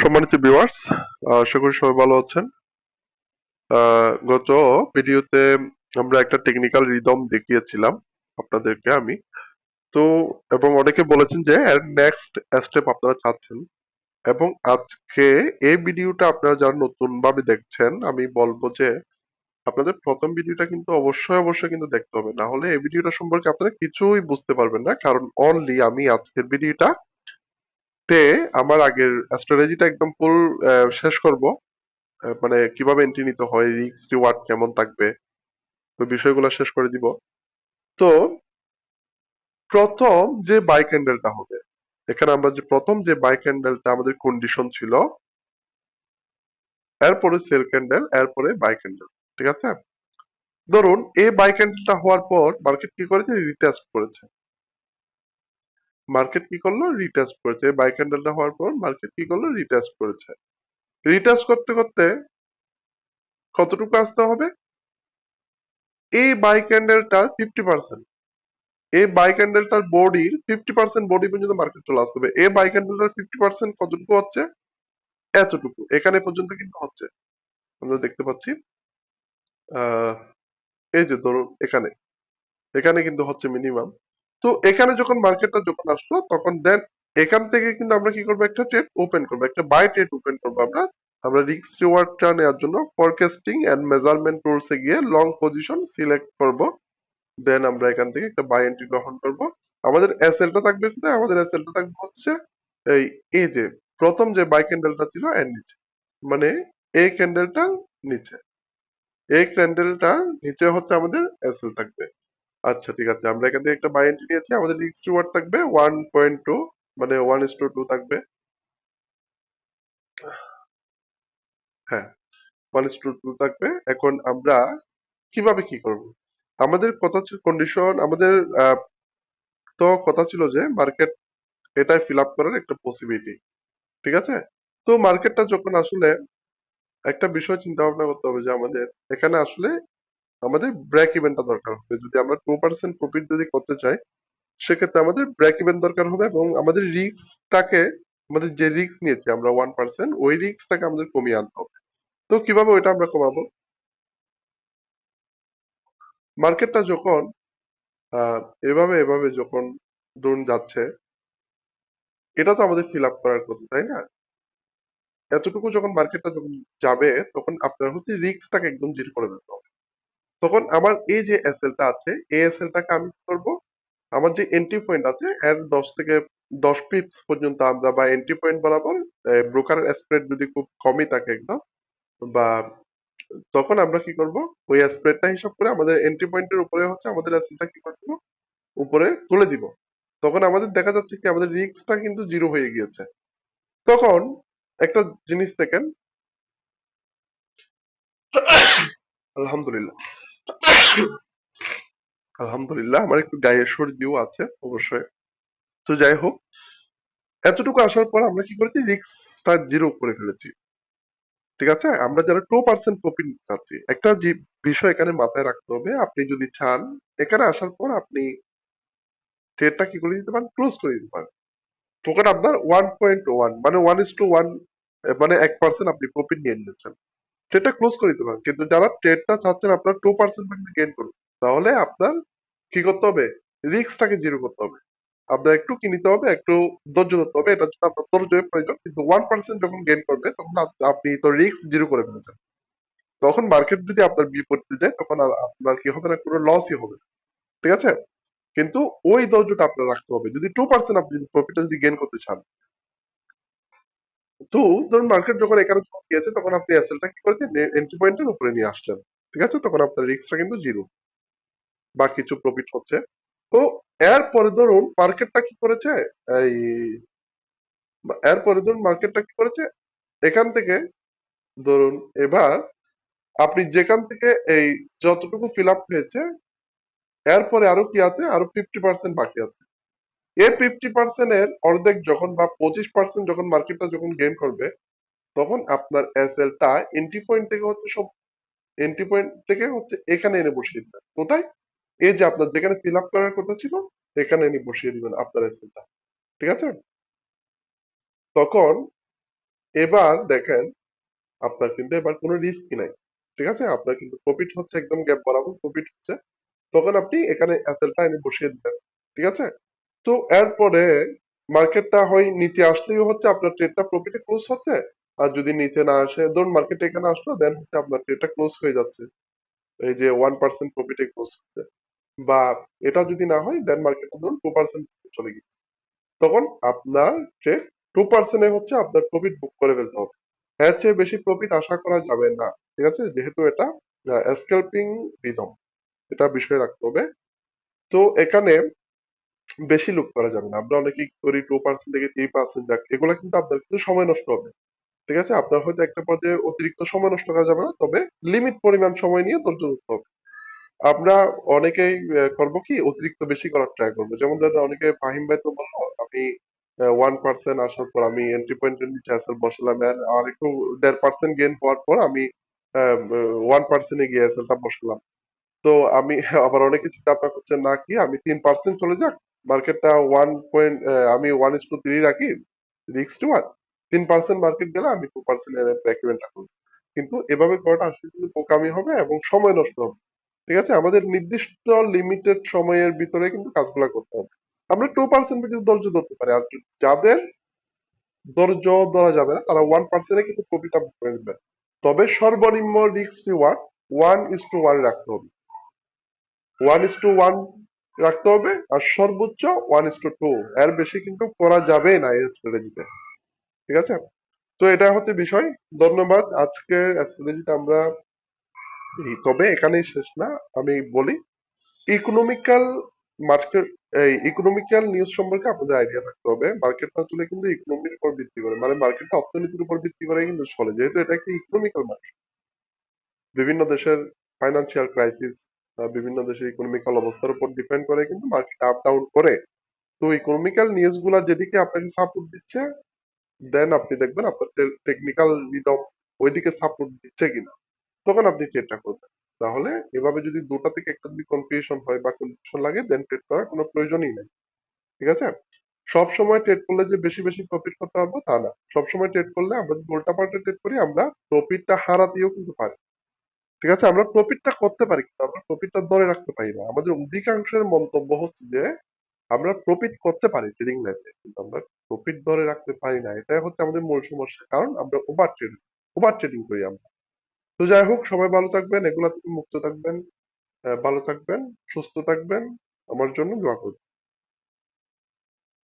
সম্মানিত ভিউয়ার্স আশা করি সবাই ভালো আছেন। গত ভিডিওতে আমরা একটা টেকনিক্যাল রিদম দেখিয়েছিলাম আপনাদেরকে আমি। তো, এবং অনেকে বলেছেন যে নেক্সট স্টেপ আপনারা চাচ্ছেন। এবং আজকে এই ভিডিওটা আপনারা যারা নতুন ভাবে দেখছেন, আমি বলব যে, আপনাদের প্রথম ভিডিওটা কিন্তু অবশ্যই অবশ্যই কিন্তু দেখতে হবে। না হলে এই ভিডিওটা সম্পর্কে আপনারা কিছুই বুঝতে পারবেন না। কারণ অনলি আমি আজকের ভিডিওটা তে আমার আগের স্ট্র্যাটেজিটা একদম ফুল শেষ করব। মানে কীভাবে এন্ট্রি নিতে হয় রিস্ক রিওয়ার্ড কেমন থাকবে, তো বিষয়গুলো শেষ করে দিব। তো প্রথম যে বাই ক্যান্ডেলটা হবে, এখানে আমরা যে প্রথম যে বাই ক্যান্ডেলটা আমাদের কন্ডিশন ছিল, এরপরে সেল ক্যান্ডেল এরপরে বাই ক্যান্ডেল ঠিক আছে? ধরুন, এই বাই ক্যান্ডেলটা হওয়ার পর মার্কেট কি করেছে? রিটেস্ট করেছে। মার্কেট কি করল? রিটেস্ট করেছে। বাই ক্যান্ডেলটা হওয়ার পর মার্কেট কি করল? রিটেস্ট করেছে। রিটেস্ট করতে করতে কতটুকু আসতে হবে? এই বাই ক্যান্ডেলটার ফিফটি পার্সেন্ট এই বাই ক্যান্ডেলটার বডির ফিফটি পার্সেন্ট বডি পর্যন্ত মার্কেট চলে আসতে হবে। এই বাই ক্যান্ডেলটার ফিফটি পার্সেন্ট কতটুকু হচ্ছে? এতটুকু। এখানে পর্যন্ত কিন্তু হচ্ছে। আমরা দেখতে পাচ্ছি এই যে ধরুন এখানে। এখানে কিন্তু হচ্ছে মিনিমাম তো এখানে যখন মার্কেটটা যখন আসলো, তখন দেন এখান থেকে কিন্তু আমরা কি করব? একটা ট্রেড ওপেন করব, একটা বাই ট্রেড ওপেন করব আমরা। আমরা রিস্ক রিওয়ার্ডটা নেওয়ার জন্য ফরকাস্টিং এন্ড মেজারমেন্ট টুলসে গিয়ে লং পজিশন সিলেক্ট করব। দেন আমরা এখান থেকে একটা বাই এন্ট্রি গ্রহণ করব। আমাদের এসএলটা থাকবে কোথায়? আমাদের এসএলটা থাকবে হচ্ছে এই এই যে প্রথম যে বাই ক্যান্ডেলটা ছিল এর নিচে। মানে এই ক্যান্ডেলটার নিচে। এই ক্যান্ডেলটার নিচে হচ্ছে আমাদের এসএল থাকবে। আচ্ছা ঠিক আছে। আমরা এখান থেকে একটা বাই এন্ট্রি নিয়েছি। আমাদের রিস্ক রিওয়ার্ড থাকবে ওয়ান পয়েন্ট টু মানে ওয়ান ইস টু টু থাকবে। হ্যাঁ ওয়ান ইস টু টু থাকবে। এখন আমরা কীভাবে কি করব? আমাদের কথা ছিল কন্ডিশন আমাদের তো কথা ছিল যে মার্কেট এটাই ফিল আপ করার একটা পসিবিলিটি ঠিক আছে? তো মার্কেটটা যখন আসলে একটা বিষয় চিন্তা ভাবনা করতে হবে যে আমাদের এখানে আসলে আমাদের ব্রেক ইভেনটা দরকার হবে। যদি আমরা টু পার্সেন্ট প্রফিট যদি করতে চাই, সেক্ষেত্রে আমাদের ব্রেক ইভেন দরকার হবে এবং আমাদের রিস্কটাকে আমাদের যে রিস্ক নিয়েছি আমরা ওয়ান পার্সেন্ট ওই রিস্কটাকে আমাদের কমিয়ে আনতে হবে। তো কীভাবে ওইটা আমরা কমাবো? মার্কেটটা যখন এভাবে এভাবে যখন ধরুন যাচ্ছে, এটা তো আমাদের ফিল আপ করার কথা তাই না? এতটুকু যখন মার্কেটটা যখন যাবে, তখন আপনার হচ্ছে রিস্কটাকে একদম জিরো করে দিতে হবে। তখন আমার এই যে এসএলটা আছে, এই এসএলটাকে আমি কি করব? আমার যে এন্ট্রি পয়েন্ট আছে, এর দশ থেকে দশ পিপস পর্যন্ত আমরা বা এন্ট্রি পয়েন্ট বরাবর ব্রোকারের স্প্রেড যদি খুব কমই থাকে একদম, বা তখন আমরা কি করব? ওই স্প্রেডটা হিসাব করে আমাদের এন্ট্রি পয়েন্টের উপরে হচ্ছে আমাদের এসএলটা কি করব উপরে তুলে দিব। তখন আমাদের দেখা যাচ্ছে কি আমাদের রিস্কটা কিন্তু জিরো হয়ে গিয়েছে। তখন একটা জিনিস দেখেন। আলহামদুলিল্লাহ। আলহামদুলিল্লাহ, আমার একটু গায়ে সর্দিও আছে অবশ্যই। তো যাই হোক, এতটুকু আসার পর আমরা কি করেছি? রিস্কটা জিরো করে ফেলেছি। ঠিক আছে? আমরা যারা টু পার্সেন্ট প্রফিট চাচ্ছি, একটা যে বিষয় এখানে মাথায় রাখতে হবে, আপনি যদি চান, এখানে আসার পর আপনি ট্রেডটা কি করে দিতে পারেন? ক্লোজ করে দিতে পারেন। তখন আপনার ওয়ান পয়েন্ট ওয়ান মানে ওয়ান ইস টু ওয়ান মানে এক পার্সেন্ট আপনি প্রফিট নিয়ে নিয়েছেন। ট্রেডটা ক্লোজ করে দিতে পারেন। কিন্তু যারা ট্রেডটা চাচ্ছেন, আপনার টু পার্সেন্ট গেইন করুন। তাহলে আপনার কি করতে হবে? রিস্কটাকে জিরো করতে হবে। আপনার একটু কি নিতে হবে? একটু ধৈর্য ধরতে হবে। এটার জন্য আপনার ধৈর্যের প্রয়োজন। কিন্তু ওয়ান পার্সেন্ট যখন গেইন করবে, তখন আপনি তো রিস্ক জিরো করে ফেলেছেন তখন মার্কেট যদি আপনার বিপরীতে যায়, তখন আর আপনার কি হবে না? কোনো লসই হবে। ঠিক আছে? কিন্তু ওই ধৈর্যটা আপনার রাখতে হবে। যদি টু পার্সেন্ট আপনি প্রফিটটা যদি গেইন করতে চান তো ধরুন মার্কেট যখন এখানে গিয়েছে, তখন আপনি এসএলটা কি করেছেন? এন্ট্রি পয়েন্টের উপরে নিয়ে আসছেন ঠিক আছে? তখন আপনার রিস্কটা কিন্তু জিরো বা কিছু প্রফিট হচ্ছে। তো এরপরে ধরুন মার্কেটটা কি করেছে? এই এরপরে ধরুন মার্কেটটা কি করেছে? এখান থেকে ধরুন এবার আপনি যেখান থেকে এই যতটুকু ফিল আপ হয়েছে, এরপরে আরও কি আছে? আরও ফিফটি পার্সেন্ট বাকি আছে। এই ফিফটি পার্সেন্ট এর অর্ধেক যখন বা পঁচিশ পার্সেন্ট যখন মার্কেটটা যখন গেইন করবে, তখন আপনার এসএলটা এন্ট্রি পয়েন্ট থেকে হচ্ছে সব এন্ট্রি পয়েন্ট থেকে হচ্ছে এখানে এনে বসিয়ে দিবেন। কোথায় এই যে আপনার যেখানে ফিল আপ করার কথা ছিল, এখানে এনে বসিয়ে দিবেন আপনার এসএলটা ঠিক আছে? তখন এবার দেখেন, আপনার কিন্তু এবার কোনো রিস্কই নাই। ঠিক আছে? আপনার কিন্তু প্রফিট হচ্ছে একদম গ্যাপ বরাবর প্রফিট হচ্ছে। তখন আপনি এখানে অ্যাসেলটা এনে বসিয়ে দিবেন। ঠিক আছে? তো এরপরে মার্কেটটা হয় নিচে আসলেই হচ্ছে আপনার ট্রেডটা প্রফিটে ক্লোজ হচ্ছে। আর যদি নিচে না আসে, ধরুন মার্কেট এখানে আসলো দেন হচ্ছে আপনার ট্রেডটা ক্লোজ হয়ে যাচ্ছে। এই যে ওয়ান পার্সেন্ট প্রফিটে ক্লোজ হচ্ছে। বা এটা যদি না হয় দেন মার্কেটটা ধরুন টু পার্সেন্ট চলে গেছে তখন আপনার ট্রেড টু পার্সেন্টে হচ্ছে আপনার প্রফিট বুক করে ফেলতে হবে। এর চেয়ে বেশি প্রফিট আশা করা যাবে না। ঠিক আছে? যেহেতু এটা স্ক্যাল্পিং রিদম এটা বিষয় রাখতে হবে। তো এখানে বেশি লোক করা যাবে না। আমরা অনেকেই করি টু পার্সেন্ট থেকে থ্রি পার্সেন্ট যাক। এগুলো কিন্তু আপনার কিন্তু সময় নষ্ট হবে। ঠিক আছে? আপনার হয়তো একটা পর্যায়ে অতিরিক্ত সময় নষ্ট করা যাবে না, তবে লিমিট পরিমাণ সময় নিয়ে ধৈর্য ধরতে হবে। আমরা অনেকেই করব কি? অতিরিক্ত বেশি করার ট্রাই করব। যেমন ধরেন অনেকে, ফাহিম ভাই তো বলল, আমি ওয়ান পার্সেন্ট আসার পর আমি এন্ট্রি পয়েন্টের নিচে আসল বসালাম আর একটু দেড় পার্সেন্ট গেইন হওয়ার পর আমি ওয়ান পার্সেন্টে গিয়ে আসলটা বসালাম। তো আমি, আবার অনেকে চিন্তা ভাবনা করছেন, না কি? আমি তিন পার্সেন্ট চলে যাক? মার্কেটটা ওয়ান পয়েন্ট আমি ওয়ান ইস টু থ্রি রাখি রিক্স টু ওয়ান তিন পার্সেন্ট মার্কেট গেলে আমি টু পার্সেন্ট ব্রেক ইভেন্ট রাখব কিন্তু এভাবে করাটা আসলে কিন্তু বোকামি হবে এবং সময় নষ্ট হবে। ঠিক আছে? আমাদের নির্দিষ্ট লিমিটেড সময়ের ভিতরে কিন্তু কাজগুলো করতে হবে। আমরা টু পার্সেন্ট পর্যন্ত ধৈর্য ধরতে পারি। আর যাদের ধৈর্য ধরা যাবে না, তারা ওয়ান পার্সেন্টে কিন্তু প্রফিট আপ করে নেবেন তবে সর্বনিম্ন risk reward one is to one রাখতে হবে। ওয়ান ইস টু ওয়ান রাখতে হবে। আর সর্বোচ্চ ওয়ান ইস টু টু এর বেশি কিন্তু করা যাবে না এই স্ট্র্যাটেজিতে ঠিক আছে? তো এটা হচ্ছে বিষয়। ধন্যবাদ। আজকের স্ট্র্যাটেজিটা আমরা তবে এখানেই শেষ না। আমি বলি ইকোনমিক্যাল মার্কেট এই ইকোনমিক্যাল নিউজ সম্পর্কে আপনাদের আইডিয়া থাকতে হবে। মার্কেটটা আসলে কিন্তু ইকোনমির উপর ভিত্তি করে। মানে মার্কেটটা অর্থনীতির উপর ভিত্তি করে কিন্তু চলে। যেহেতু এটা একটা ইকোনমিক্যাল মার্কেট বিভিন্ন দেশের ফাইন্যান্সিয়াল ক্রাইসিস বিভিন্ন দেশের ইকোনমিক্যাল অবস্থার উপর ডিপেন্ড করে, কিন্তু মার্কেট আপ ডাউন করে। তো ইকোনমিক্যাল নিউজগুলা যেদিকে আপনাকে সাপোর্ট দিচ্ছে দেন আপনি দেখবেন আপনার টেকনিক্যাল রিদম ওইদিকে সাপোর্ট দিচ্ছে কিনা। তখন আপনি ট্রেডটা করবেন। তাহলে এভাবে যদি দুটা থেকে একটা যদি কনফিউশন হয় বা কনফিউশন লাগে দেন ট্রেড করার কোনো প্রয়োজনই নেই। ঠিক আছে? সব সময় ট্রেড করলে যে বেশি বেশি প্রফিট করতে পারব, তা না। সব সময় ট্রেড করলে আমরা যদি উল্টা পাল্টা ট্রেড করি, আমরা প্রফিটটা হারাতেও কিন্তু পারি। ঠিক আছে? আমরা প্রফিটটা করতে পারি কিন্তু আমরা প্রফিটটা ধরে রাখতে পারি না। আমাদের অধিকাংশের মন্তব্য হচ্ছে যে, আমরা প্রফিট করতে পারি ট্রেডিং লাইফে কিন্তু আমরা প্রফিট ধরে রাখতে পারি না। এটাই হচ্ছে আমাদের মূল সমস্যা, কারণ আমরা ওভার ট্রেড ওভার ট্রেডিং করি আমরা। তো যাই হোক, সবাই ভালো থাকবেন, এগুলা থেকে মুক্ত থাকবেন ভালো থাকবেন, সুস্থ থাকবেন। আমার জন্য দোয়া করবেন।